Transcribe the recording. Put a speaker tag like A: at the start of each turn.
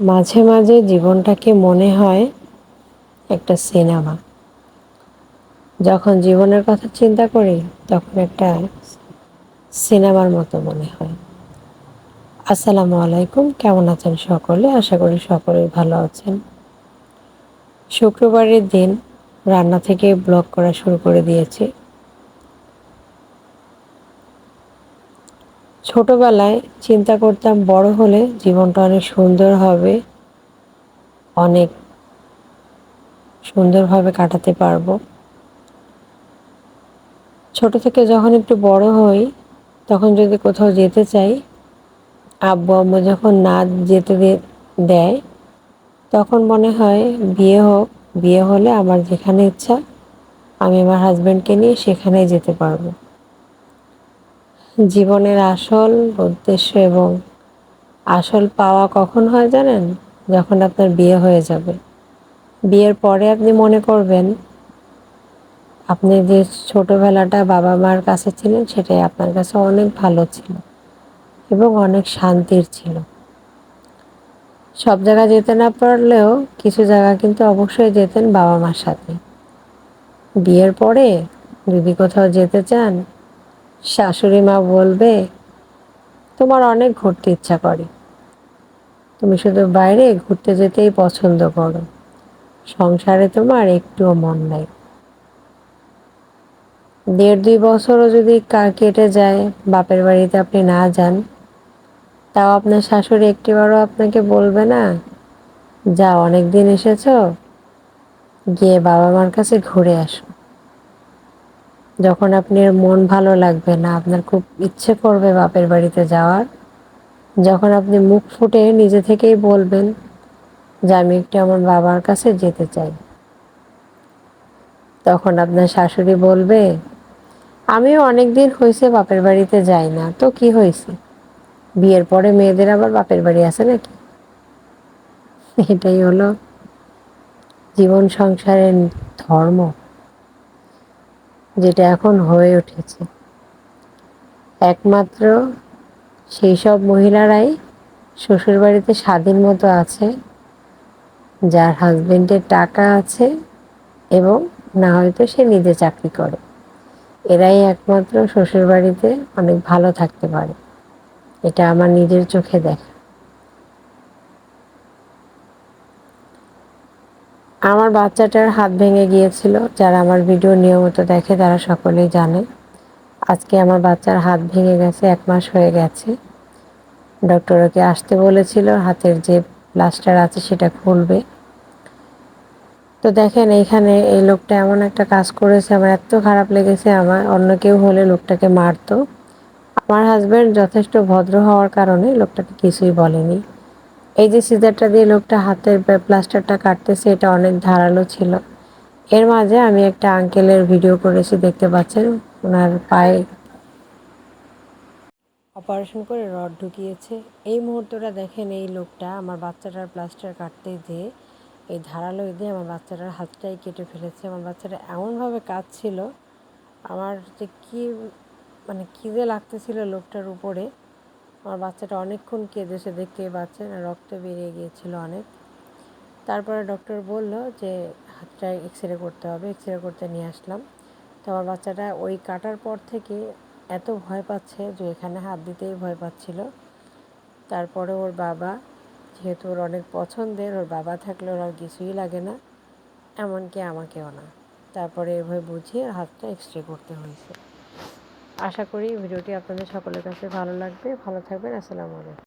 A: মাঝে মাঝে জীবনটাকে মনে হয় একটা সিনেমা। যখন জীবনের কথা চিন্তা করি, তখন একটা সিনেমার মতো মনে হয়। আসসালামু আলাইকুম, কেমন আছেন সকলে? আশা করি সকলেই ভালো আছেন। শুক্রবারের দিন রান্না থেকে ব্লগ করা শুরু করে দিয়েছি। ছোটবেলায় চিন্তা করতাম বড় হলে জীবনটা অনেক সুন্দর হবে, অনেক সুন্দরভাবে কাটাতে পারব। ছোট থেকে যখন একটু বড় হই, তখন যদি কোথাও যেতে চাই, আব্বু আম্মু যখন না যেতে দেয়, তখন মনে হয় বিয়ে হোক, বিয়ে হলে আমার যেখানে ইচ্ছা, আমি আমার হাজব্যান্ডকে নিয়ে সেখানেই যেতে পারব। জীবনের আসল উদ্দেশ্য এবং আসল পাওয়া কখন হয় জানেন? যখন আপনার বিয়ে হয়ে যাবে। বিয়ের পরে আপনি মনে করবেন, আপনি যে ছোটোবেলাটা বাবা মার কাছে ছিলেন, সেটাই আপনার কাছে অনেক ভালো ছিল এবং অনেক শান্তির ছিল। সব জায়গা যেতে না পারলেও কিছু জায়গা কিন্তু অবশ্যই যেতেন বাবা মার সাথে। বিয়ের পরে যদি কোথাও যেতে চান শাশুড়ি মা বলবে, তোমার অনেক ঘুরতে ইচ্ছা করে। তুমি শুধু বাইরে ঘুরতে যেতেই পছন্দ করো। সংসারে তোমার একটুও মন নাই। দেড় দুই বছরও যদি কেটে যায়, বাপের বাড়িতে আপনি না যান, তাও আপনার শাশুড়ি একটিবারও আপনাকে বলবে না যা অনেক দিন এসেছ, গিয়ে বাবা মার কাছে ঘুরে আসো। যখন আপনার মন ভালো লাগবে না, আপনার খুব ইচ্ছে করবে বাপের বাড়িতে যাওয়ার, যখন আপনি মুখ ফুটে নিজে থেকেই বলবেন যে আমি একটু আমার বাবার কাছে যেতে চাই, তখন আপনার শাশুড়ি বলবে, আমিও অনেক দিন হয়েছে বাপের বাড়িতে যাই না, তো কি হয়েছে বিয়ের পরে মেয়েদের আবার বাপের বাড়ি আছে নাকি? এটাই হলো জীবন সংসারের ধর্ম। যেটা এখন হয়ে উঠেছে। একমাত্র সেই সব মহিলারাই শ্বশুরবাড়িতে স্বাধীন মতো আছে, যার হাজবেন্ডের টাকা আছে এবং না হয়তো সে নিজে চাকরি করে। এরাই একমাত্র শ্বশুরবাড়িতে অনেক ভালো থাকতে পারে। এটা আমার নিজের চোখে দেখা। আমার বাচ্চাটার হাত ভেঙে গিয়েছিল, যারা আমার ভিডিও নিয়মিত দেখে তারা সকলেই জানে। আজকে আমার বাচ্চার হাত ভেঙে গেছে, এক মাস হয়ে গেছে। ডক্টর ওকে আসতে বলেছিল, হাতের যে প্লাস্টার আছে সেটা খুলবে। তো দেখেন, এইখানে এই লোকটা এমন একটা কাজ করেছে, আমার এত খারাপ লেগেছে, আমার অন্য কেউ হলে লোকটাকে মারতো। আমার হাজব্যান্ড যথেষ্ট ভদ্র হওয়ার কারণে লোকটাকে কিছুই বলেনি। এই যে সিজারটা দিয়ে লোকটা হাতের প্লাস্টারটা কাটতেছে, এটা অনেক ধারালো ছিল। এর মাঝে আমি একটা আঙ্কেলের ভিডিও করেছি, দেখতে পাচ্ছেন? ওনার পায়ে অপারেশন করে রড ঢুকিয়েছে। এই মুহূর্তটা দেখেন এই লোকটা আমার বাচ্চাটার প্লাস্টার কাটতে দিয়ে, এই ধারালো দিয়ে আমার বাচ্চাটার হাতটাই কেটে ফেলেছে। আমার বাচ্চাটা এমনভাবে কাঁদছিল, আমার যে কী মানে কী যে লাগতেছিল লোকটার উপরে। আমার বাচ্চাটা অনেকক্ষণ কেঁদেছে দেখতে পাচ্ছেন রক্ত বেরিয়ে গিয়েছিল অনেক। তারপরে ডক্টর বলল যে, হাতটা এক্স রে করতে হবে এক্স রে করতে নিয়ে আসলাম। তো আমার বাচ্চাটা ওই কাটার পর থেকে এত ভয় পাচ্ছে যে, এখানে হাত দিতেই ভয় পাচ্ছিল। তারপরে ওর বাবা, যেহেতু ওর অনেক পছন্দের, ওর বাবা থাকলে ওর আর কিছুই লাগে না, এমনকি আমাকেও না। তারপরে এভাবে বুঝিয়ে হাতটা এক্স রে করতে হয়েছে। আশা করি ভিডিওটি আপনাদের সকলের কাছে ভালো লাগবে। ভালো থাকবেন। আসসালামু আলাইকুম।